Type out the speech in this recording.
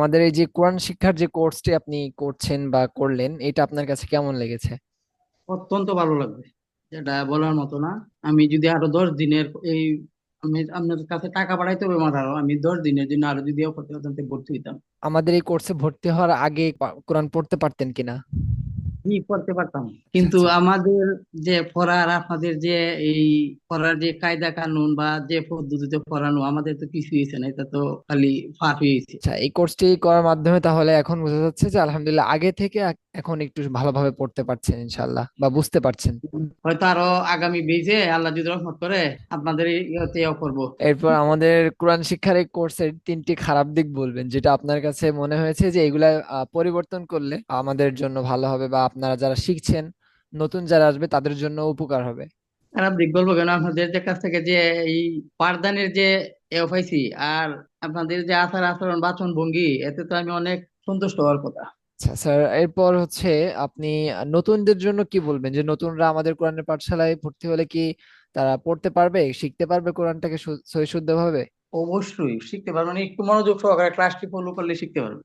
আমাদের এই যে কোরআন শিক্ষার যে কোর্সটি আপনি করছেন বা করলেন এটা আপনার কাছে কেমন লেগেছে? অত্যন্ত ভালো লাগবে যেটা বলার মতো না। আমি যদি আরও দশ দিনের এই আমি আপনার কাছে টাকা পাঠাইতে হবে আমার আরও আমি দশ দিনের জন্য আরও যদি ভর্তি হইতাম। আমাদের এই কোর্সে ভর্তি হওয়ার আগে কোরআন পড়তে পারতেন কিনা? জি করতে পারতাম কিন্তু আচ্ছা। আমাদের যে পড়ার আপনাদের যে এই পড়ার যে কায়দা কানুন বা যে পদ্ধতিতে পড়ানো আমাদের তো কিছু হয়েছে না এটা তো খালি ফাঁপ হয়েছে আচ্ছা এই কোর্সটি করার মাধ্যমে তাহলে এখন বোঝা যাচ্ছে যে আলহামদুলিল্লাহ আগে থেকে এখন একটু ভালোভাবে পড়তে পারছেন ইনশাল্লাহ বা বুঝতে পারছেন। হয়তো আরও আগামী বেজে আল্লাহ যদি রহমত করে আপনাদের করব। এরপর আমাদের কোরআন শিক্ষার এই কোর্সের তিনটি খারাপ দিক বলবেন যেটা আপনার কাছে মনে হয়েছে যে এগুলা পরিবর্তন করলে আমাদের জন্য ভালো হবে বা আপনারা যারা শিখছেন নতুন যারা আসবে তাদের জন্য উপকার হবে। খারাপ দিক বলব কেন? আপনাদের যে কাছ থেকে যে এই পাঠদানের যে এ পাইছি আর আপনাদের যে আচার আচরণ বাচন ভঙ্গি এতে তো আমি অনেক সন্তুষ্ট হওয়ার কথা। আচ্ছা স্যার এরপর হচ্ছে আপনি নতুনদের জন্য কি বলবেন? যে নতুনরা আমাদের কোরআনের পাঠশালায় ভর্তি হলে কি তারা পড়তে পারবে, শিখতে পারবে কোরআনটাকে সু- সহিশুদ্ধভাবে অবশ্যই, শিখতে পারবে। মানে একটু মনোযোগ সহকারে ক্লাসটি ফলো করলে শিখতে পারবেন